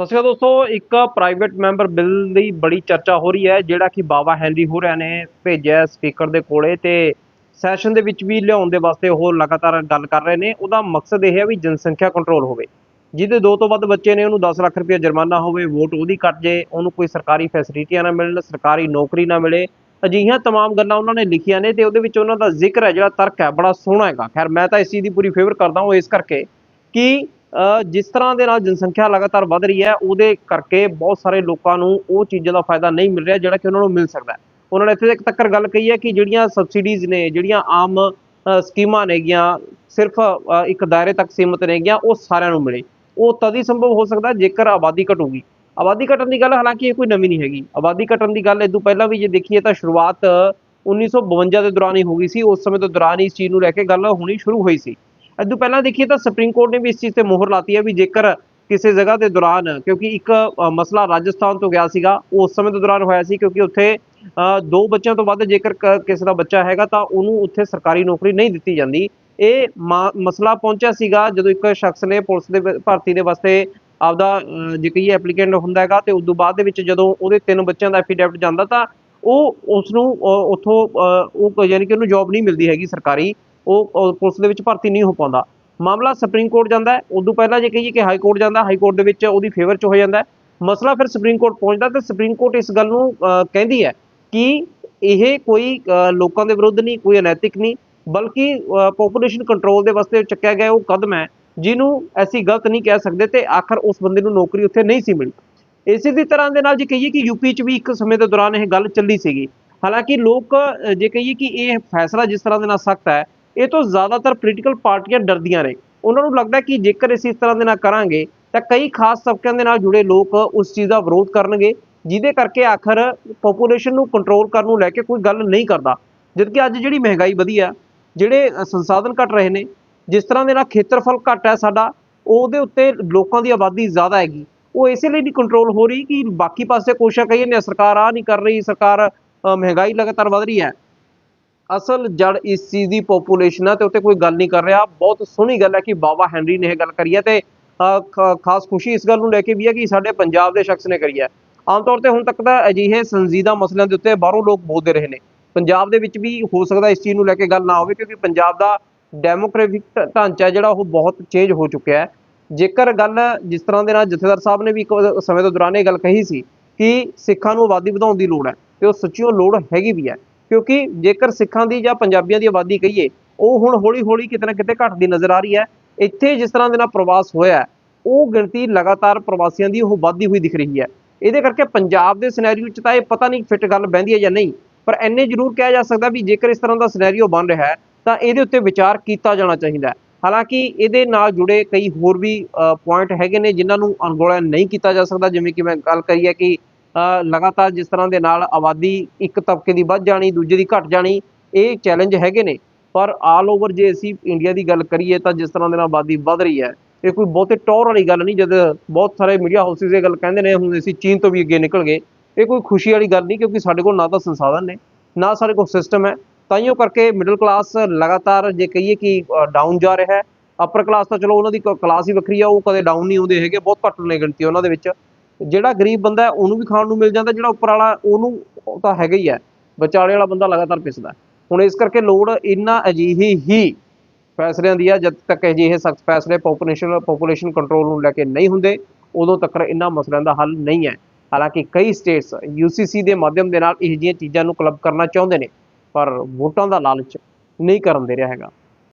ਸਤਿ ਸ਼੍ਰੀ ਅਕਾਲ ਦੋਸਤੋ ਇੱਕ ਪ੍ਰਾਈਵੇਟ ਮੈਂਬਰ ਬਿੱਲ ਦੀ ਬੜੀ ਚਰਚਾ ਹੋ ਰਹੀ ਹੈ ਜਿਹੜਾ ਕਿ ਬਾਬਾ ਹੈਨਰੀ ਹੋਰਿਆਂ ਨੇ ਭੇਜਿਆ ਸਪੀਕਰ ਦੇ ਕੋਲੇ ਤੇ ਸੈਸ਼ਨ ਦੇ ਵਿੱਚ ਵੀ ਲਿਆਉਣ ਦੇ ਵਾਸਤੇ ਉਹ ਲਗਾਤਾਰ ਗੱਲ ਕਰ ਰਹੇ ਨੇ ਉਹਦਾ ਮਕਸਦ ਇਹ ਹੈ ਵੀ ਜਨਸੰਖਿਆ ਕੰਟਰੋਲ ਹੋਵੇ ਜਿਹਦੇ ਦੋ ਤੋਂ ਵੱਧ ਬੱਚੇ ਨੇ ਉਹਨੂੰ 10 ਲੱਖ ਰੁਪਏ ਜੁਰਮਾਨਾ ਹੋਵੇ ਵੋਟ ਉਹਦੀ ਕੱਟ ਜੇ ਉਹਨੂੰ ਕੋਈ ਸਰਕਾਰੀ ਫੈਸਿਲਿਟੀਆਂ ਨਾ ਮਿਲਣ ਸਰਕਾਰੀ ਨੌਕਰੀ ਨਾ ਮਿਲੇ ਅਜਿਹੀਆਂ तमाम ਗੱਲਾਂ ਉਹਨਾਂ ਨੇ ਲਿਖੀਆਂ ਨੇ ਤੇ ਉਹਦੇ ਵਿੱਚ ਉਹਨਾਂ ਦਾ ਜ਼ਿਕਰ ਹੈ ਜਿਹੜਾ ਤਰਕ ਹੈ ਬੜਾ ਸੋਹਣਾ ਹੈਗਾ ਖੈਰ ਮੈਂ ਤਾਂ ਇਸ ਚੀਜ਼ ਦੀ ਪੂਰੀ ਫੇਵਰ ਕਰਦਾ ਹਾਂ ਇਸ ਕਰਕੇ ਕਿ ਅ, ਜਿਸ ਤਰ੍ਹਾਂ ਦੇ ਨਾਲ ਜਨਸੰਖਿਆ ਲਗਾਤਾਰ ਵਧ ਰਹੀ ਹੈ, ਉਹਦੇ ਕਰਕੇ ਬਹੁਤ ਸਾਰੇ ਲੋਕਾਂ ਨੂੰ ਉਹ ਚੀਜ਼ਾਂ ਦਾ ਫਾਇਦਾ ਨਹੀਂ ਮਿਲ ਰਿਹਾ ਜਿਹੜਾ ਕਿ ਉਹਨਾਂ ਨੂੰ ਮਿਲ ਸਕਦਾ ਹੈ। ਉਹਨਾਂ ਨੇ ਇੱਥੇ ਇੱਕ ਤੱਕ ਗੱਲ ਕਹੀ ਹੈ ਕਿ ਜਿਹੜੀਆਂ ਸਬਸਿਡੀਜ਼ ਨੇ, ਜਿਹੜੀਆਂ ਆਮ ਸਕੀਮਾਂ ਨੇਗੀਆਂ, ਸਿਰਫ ਇੱਕ ਦਾਇਰੇ ਤੱਕ ਸੀਮਤ ਨੇਗੀਆਂ, ਉਹ ਸਾਰਿਆਂ ਨੂੰ ਮਿਲੇ। ਉਹ ਤਦ ਹੀ ਸੰਭਵ ਹੋ ਸਕਦਾ ਜੇਕਰ ਆਬਾਦੀ ਘਟੂਗੀ। ਆਬਾਦੀ ਘਟਣ ਦੀ ਗੱਲ ਹਾਲਾਂਕਿ ਇਹ ਕੋਈ ਨਵੀਂ ਨਹੀਂ ਹੈਗੀ। ਆਬਾਦੀ ਘਟਣ ਦੀ ਗੱਲ ਇਹ ਤੋਂ ਪਹਿਲਾਂ ਵੀ ਜੇ ਦੇਖੀਏ ਤਾਂ ਸ਼ੁਰੂਆਤ 1952 ਦੇ ਦੌਰਾਨ ਹੀ ਹੋ ਗਈ ਸੀ। ਉਸ ਸਮੇਂ ਤੋਂ ਦੌਰਾਨ ਹੀ ਇਸ ਚੀਜ਼ ਨੂੰ ਲੈ ਕੇ ਗੱਲ ਹੋਣੀ ਸ਼ੁਰੂ ਹੋਈ ਸੀ। ਇਦੋਂ ਪਹਿਲਾਂ ਦੇਖੀਏ ਤਾਂ ਸੁਪਰੀਮ ਕੋਰਟ ਨੇ ਵੀ ਇਸ ਚੀਜ਼ ਤੇ ਮੋਹਰ ਲਾਤੀ ਹੈ ਵੀ ਜੇਕਰ ਕਿਸੇ ਜਗ੍ਹਾ ਦੇ ਦੌਰਾਨ ਕਿਉਂਕਿ ਇੱਕ ਮਸਲਾ ਰਾਜਸਥਾਨ ਤੋਂ ਗਿਆ ਸੀਗਾ ਉਸ ਸਮੇਂ ਦੇ ਦੌਰਾਨ ਹੋਇਆ ਸੀ ਕਿਉਂਕਿ ਉੱਥੇ ਅ, ਦੋ ਬੱਚਿਆਂ ਤੋਂ ਵੱਧ ਜੇਕਰ ਕਿਸੇ ਦਾ ਬੱਚਾ ਹੈਗਾ ਤਾਂ ਉਹਨੂੰ ਉੱਥੇ ਸਰਕਾਰੀ ਨੌਕਰੀ ਨਹੀਂ ਦਿੱਤੀ ਜਾਂਦੀ। ਇਹ ਮਾ- ਮਸਲਾ ਪਹੁੰਚਿਆ ਸੀਗਾ ਜਦੋਂ ਇੱਕ ਸ਼ਖਸ ਨੇ ਪੁਲਿਸ ਦੇ ਭਰਤੀ ਦੇ ਵਾਸਤੇ ਆਪਦਾ ਜੇ ਕਹੀਏ ਐਪਲੀਕੈਂਟ ਹੁੰਦਾ ਹੈਗਾ ਤੇ ਉਸ ਤੋਂ ਬਾਅਦ ਦੇ ਵਿੱਚ ਜਦੋਂ ਉਹਦੇ ਤਿੰਨ ਬੱਚਿਆਂ ਦਾ ਐਫੀਡੈਵਿਟ ਜਾਂਦਾ ਤਾਂ ਉਹ ਉਸ ਨੂੰ ਅ, ਉੱਥੋਂ ਅ, ਉਹ ਯਾਨੀ ਕਿ ਉਹਨੂੰ ਜੌਬ ਨਹੀਂ ਮਿਲਦੀ ਹੈਗੀ ਸਰਕਾਰੀ। ਉਹ ਪੁਲਿਸ ਦੇ ਵਿੱਚ ਭਰਤੀ ਨਹੀਂ ਹੋ ਪਾਉਂਦਾ। ਮਾਮਲਾ ਸੁਪਰੀਮ ਕੋਰਟ ਜਾਂਦਾ ਹੈ। ਉਦੋਂ ਪਹਿਲਾਂ ਜੇ ਕਹੀਏ ਕਿ ਹਾਈ ਕੋਰਟ ਜਾਂਦਾ ਹਾਈ ਕੋਰਟ ਦੇ ਵਿੱਚ ਉਹਦੀ ਫੇਵਰ 'ਚ ਹੋ ਜਾਂਦਾ ਮਸਲਾ ਫਿਰ ਸੁਪਰੀਮ ਕੋਰਟ ਪਹੁੰਚਦਾ ਤੇ ਸੁਪਰੀਮ ਕੋਰਟ ਇਸ ਗੱਲ ਨੂੰ ਕਹਿੰਦੀ ਹੈ ਕਿ ਇਹ ਕੋਈ ਲੋਕਾਂ ਦੇ ਵਿਰੁੱਧ ਨਹੀਂ, ਕੋਈ ਅਨੈਤਿਕ ਨਹੀਂ, ਬਲਕਿ ਪੋਪੂਲੇਸ਼ਨ ਕੰਟਰੋਲ ਦੇ ਵਾਸਤੇ ਚੱਕਿਆ ਗਿਆ ਉਹ ਕਦਮ ਹੈ, ਜਿਹਨੂੰ ਅਸੀਂ ਗਲਤ ਨਹੀਂ ਕਹਿ ਸਕਦੇ ਤੇ ਆਖਰ ਉਸ ਬੰਦੇ ਨੂੰ ਨੌਕਰੀ ਉੱਥੇ ਨਹੀਂ ਸੀ ਮਿਲੀ। ਇਸੇ ਦੀ ਤਰ੍ਹਾਂ ਦੇ ਨਾਲ ਜੇ ਕਹੀਏ ਕਿ ਯੂਪੀ 'ਚ ਵੀ ਇੱਕ ਸਮੇਂ ਦੇ ਦੌਰਾਨ ਇਹ ਗੱਲ ਚੱਲੀ ਸੀਗੀ। ਹਾਲਾਂਕਿ ਲੋਕ ਜੇ ਕਹੀਏ ਕਿ ਇਹ ਫੈਸਲਾ ਜਿਸ ਤਰ੍ਹਾਂ ਦੇ ਨਾਲ ਸਖਤ ਹੈ ਇਹ ਤੋਂ ਜ਼ਿਆਦਾਤਰ ਪੋਲੀਟੀਕਲ ਪਾਰਟੀਆਂ ਡਰਦੀਆਂ ਨੇ। ਉਹਨਾਂ ਨੂੰ ਲੱਗਦਾ ਕਿ ਜੇਕਰ ਅਸੀਂ ਇਸ ਤਰ੍ਹਾਂ ਦੇ ਨਾਲ ਕਰਾਂਗੇ, ਤਾਂ ਕਈ ਖਾਸ ਤਬਕਿਆਂ ਦੇ ਨਾਲ ਜੁੜੇ ਲੋਕ ਉਸ ਚੀਜ਼ ਦਾ ਵਿਰੋਧ ਕਰਨਗੇ, ਜਿਹਦੇ ਕਰਕੇ ਆਖਰ ਪੋਪੂਲੇਸ਼ਨ ਨੂੰ ਕੰਟਰੋਲ ਕਰਨ ਨੂੰ ਲੈ ਕੇ ਕੋਈ ਗੱਲ ਨਹੀਂ ਕਰਦਾ। ਜਦਕਿ ਅੱਜ ਜਿਹੜੀ ਮਹਿੰਗਾਈ ਵਧੀ ਆ, ਜਿਹੜੇ ਸੰਸਾਧਨ ਘਟ ਰਹੇ ਨੇ, ਜਿਸ ਤਰ੍ਹਾਂ ਦੇ ਨਾਲ ਖੇਤਰਫਲ ਘੱਟ ਹੈ ਸਾਡਾ, ਉਹਦੇ ਉੱਤੇ ਲੋਕਾਂ ਦੀ ਆਬਾਦੀ ਜ਼ਿਆਦਾ ਹੈਗੀ। ਉਹ ਇਸੇ ਲਈ ਨਹੀਂ ਕੰਟਰੋਲ ਹੋ ਰਹੀ ਕਿ ਬਾਕੀ ਪਾਸੇ ਕੋਸ਼ਿਸ਼ਾਂ ਕਹੀਏ ਨੇ, ਸਰਕਾਰ ਆ ਨਹੀਂ ਕਰ ਰਹੀ, ਸਰਕਾਰ ਮਹਿੰਗਾਈ ਲਗਾਤਾਰ ਵਧ ਰਹੀ ਹੈ। ਅਸਲ ਜੜ ਇਸ ਚੀਜ਼ ਦੀ ਪੋਪੂਲੇਸ਼ਨ ਹੈ ਤੇ ਉੱਤੇ ਕੋਈ ਗੱਲ ਨਹੀਂ ਕਰ ਰਿਹਾ। ਬਹੁਤ ਸੋਹਣੀ ਗੱਲ ਹੈ ਕਿ ਬਾਬਾ ਹੈਨਰੀ ਨੇ ਇਹ ਗੱਲ ਕਰੀ ਹੈ ਤੇ ਖਾਸ ਖੁਸ਼ੀ ਇਸ ਗੱਲ ਨੂੰ ਲੈ ਕੇ ਵੀ ਹੈ ਕਿ ਸਾਡੇ ਪੰਜਾਬ ਦੇ ਸ਼ਖਸ ਨੇ ਕਰੀ ਹੈ। ਆਮ ਤੌਰ ਤੇ ਹੁਣ ਤੱਕ ਤਾਂ ਅਜਿਹੇ ਸੰਜੀਦਾ ਮਸਲਿਆਂ ਦੇ ਉੱਤੇ ਬਾਹਰੋਂ ਲੋਕ ਬੋਲਦੇ ਰਹੇ ਨੇ। ਪੰਜਾਬ ਦੇ ਵਿੱਚ ਵੀ ਹੋ ਸਕਦਾ ਇਸ ਚੀਜ਼ ਨੂੰ ਲੈ ਕੇ ਗੱਲ ਨਾ ਹੋਵੇ ਕਿਉਂਕਿ ਪੰਜਾਬ ਦਾ ਡੈਮੋਕ੍ਰੈਟਿਕ ਢਾਂਚਾ ਜਿਹੜਾ ਉਹ ਬਹੁਤ ਚੇਂਜ ਹੋ ਚੁੱਕਿਆ ਹੈ। ਜੇਕਰ ਗੱਲ ਜਿਸ ਤਰ੍ਹਾਂ ਦੇ ਨਾਲ ਜਥੇਦਾਰ ਸਾਹਿਬ ਨੇ ਵੀ ਇੱਕ ਸਮੇਂ ਤੋਂ ਦੌਰਾਨ ਇਹ ਗੱਲ ਕਹੀ ਸੀ ਕਿ ਸਿੱਖਾਂ ਨੂੰ ਆਬਾਦੀ ਵਧਾਉਣ ਦੀ ਲੋੜ ਹੈ ਤੇ ਉਹ ਸੱਚੀ ਉਹ ਲੋੜ ਹੈਗੀ ਵੀ ਹੈ। ਕਿਉਂਕਿ ਜੇਕਰ ਸਿੱਖਾਂ ਦੀ ਜਾਂ ਪੰਜਾਬੀਆਂ ਦੀ ਆਬਾਦੀ ਕਹੀਏ, ਉਹ ਹੁਣ ਹੌਲੀ-ਹੌਲੀ ਕਿਤੇ ਨਾ ਕਿਤੇ ਘਟਦੀ ਨਜ਼ਰ ਆ ਰਹੀ ਹੈ। ਇੱਥੇ ਜਿਸ ਤਰ੍ਹਾਂ ਦੇ ਨਾਲ ਪ੍ਰਵਾਸ ਹੋਇਆ ਉਹ ਗਿਣਤੀ ਲਗਾਤਾਰ ਪ੍ਰਵਾਸੀਆਂ ਦੀ ਉਹ ਵੱਧਦੀ ਹੋਈ ਦਿਖ ਰਹੀ ਹੈ। ਇਹਦੇ ਕਰਕੇ ਪੰਜਾਬ ਦੇ ਸਿਨੈਰੀਓ 'ਚ ਤਾਂ ਇਹ ਪਤਾ ਨਹੀਂ ਫਿੱਟ ਗੱਲ ਬਹਿੰਦੀ ਹੈ ਜਾਂ ਨਹੀਂ, ਪਰ ਐਨੇ ਜ਼ਰੂਰ ਕਿਹਾ ਜਾ ਸਕਦਾ ਵੀ ਜੇਕਰ ਇਸ ਤਰ੍ਹਾਂ ਦਾ ਸਿਨੈਰੀਓ ਬਣ ਰਿਹਾ ਹੈ, ਤਾਂ ਇਹਦੇ ਉੱਤੇ ਵਿਚਾਰ ਕੀਤਾ ਜਾਣਾ ਚਾਹੀਦਾ ਹਾਲਾਂਕਿ ਇਹਦੇ ਨਾਲ ਜੁੜੇ ਕਈ ਹੋਰ ਵੀ ਪੁਆਇੰਟ ਹੈਗੇ ਨੇ ਜਿਨ੍ਹਾਂ ਨੂੰ ਅਣਗੌਲਿਆ ਨਹੀਂ ਕੀਤਾ ਜਾ ਸਕਦਾ, ਜਿਵੇਂ ਕਿ ਮੈਂ ਗੱਲ ਕਰੀ ਹੈ ਕਿ ਲਗਾਤਾਰ ਜਿਸ ਤਰ੍ਹਾਂ ਦੇ ਨਾਲ ਆਬਾਦੀ ਇੱਕ ਤਬਕੇ ਦੀ ਵੱਧ ਜਾਣੀ, ਦੂਜੇ ਦੀ ਘਟ ਜਾਣੀ, ਇਹ ਚੈਲੰਜ ਹੈਗੇ ਨੇ। ਪਰ ਆਲ ਓਵਰ ਜੇ ਅਸੀਂ ਇੰਡੀਆ ਦੀ ਗੱਲ ਕਰੀਏ ਤਾਂ ਜਿਸ ਤਰ੍ਹਾਂ ਦੇ ਨਾਲ ਆਬਾਦੀ ਵੱਧ ਰਹੀ ਹੈ, ਇਹ ਕੋਈ ਬਹੁਤੇ ਟੌਰ ਵਾਲੀ ਗੱਲ ਨਹੀਂ, ਜਦ ਬਹੁਤ ਸਾਰੇ ਮੀਡੀਆ ਹਾਊਸਿਸ ਇਹ ਗੱਲ ਕਹਿੰਦੇ ਨੇ, ਹੁਣ ਅਸੀਂ ਚੀਨ ਤੋਂ ਵੀ ਅੱਗੇ ਨਿਕਲ ਗਏ ਇਹ ਕੋਈ ਖੁਸ਼ੀ ਵਾਲੀ ਗੱਲ ਨਹੀਂ ਕਿਉਂਕਿ ਸਾਡੇ ਕੋਲ ਨਾ ਤਾਂ ਸੰਸਾਧਨ ਨੇ, ਨਾ ਸਾਡੇ ਕੋਲ ਸਿਸਟਮ ਹੈ। ਤਾਈਓ ਕਰਕੇ ਮਿਡਲ ਕਲਾਸ ਲਗਾਤਾਰ ਜੇ ਕਹੀਏ ਕਿ ਡਾਊਨ ਜਾ ਰਿਹਾ ਹੈ। ਅਪਰ ਕਲਾਸ ਤਾਂ ਚਲੋ ਉਹਨਾਂ ਦੀ ਕਲਾਸ ਹੀ ਵੱਖਰੀ ਆ, ਉਹ ਕਦੇ ਡਾਊਨ ਨਹੀਂ ਹੁੰਦੇ ਹੈਗੇ, ਬਹੁਤ ਘੱਟ ਨੇ ਗਿਣਤੀ ਉਹਨਾਂ ਦੇ ਵਿੱਚ। ਜਿਹੜਾ ਗਰੀਬ ਬੰਦਾ ਉਹਨੂੰ ਵੀ ਖਾਣ ਨੂੰ ਮਿਲ ਜਾਂਦਾ, ਜਿਹੜਾ ਉੱਪਰ ਵਾਲਾ, ਉਹਨੂੰ ਉਹ ਤਾਂ ਹੈਗਾ ਹੀ ਹੈ। ਵਿਚਾਲੇ ਵਾਲਾ ਬੰਦਾ ਲਗਾਤਾਰ ਪਿਸਦਾ ਹੁਣ ਇਸ ਕਰਕੇ ਲੋੜ ਇਹਨਾਂ ਅਜਿਹੀ ਹੀ ਫੈਸਲਿਆਂ ਦੀ ਆ ਜਦ ਤੱਕ ਅਜਿਹੇ ਸਖਤ ਫੈਸਲੇ ਪੋਪੂਲੇਸ਼ਨ ਪੋਪੂਲੇਸ਼ਨ ਕੰਟਰੋਲ ਨੂੰ ਲੈ ਕੇ ਨਹੀਂ ਹੁੰਦੇ, ਉਦੋਂ ਤੱਕ ਇਹਨਾਂ ਮਸਲਿਆਂ ਦਾ ਹੱਲ ਨਹੀਂ ਹੈ। ਹਾਲਾਂਕਿ ਕਈ ਸਟੇਟਸ ਯੂਸੀਸੀ ਦੇ ਮਾਧਿਅਮ ਦੇ ਨਾਲ ਇਹ ਜਿਹੀਆਂ ਚੀਜ਼ਾਂ ਨੂੰ ਕਲੱਬ ਕਰਨਾ ਚਾਹੁੰਦੇ ਨੇ, ਪਰ ਵੋਟਾਂ ਦਾ ਲਾਲਚ ਨਹੀਂ ਕਰਨ ਦੇ ਰਿਹਾ ਹੈਗਾ।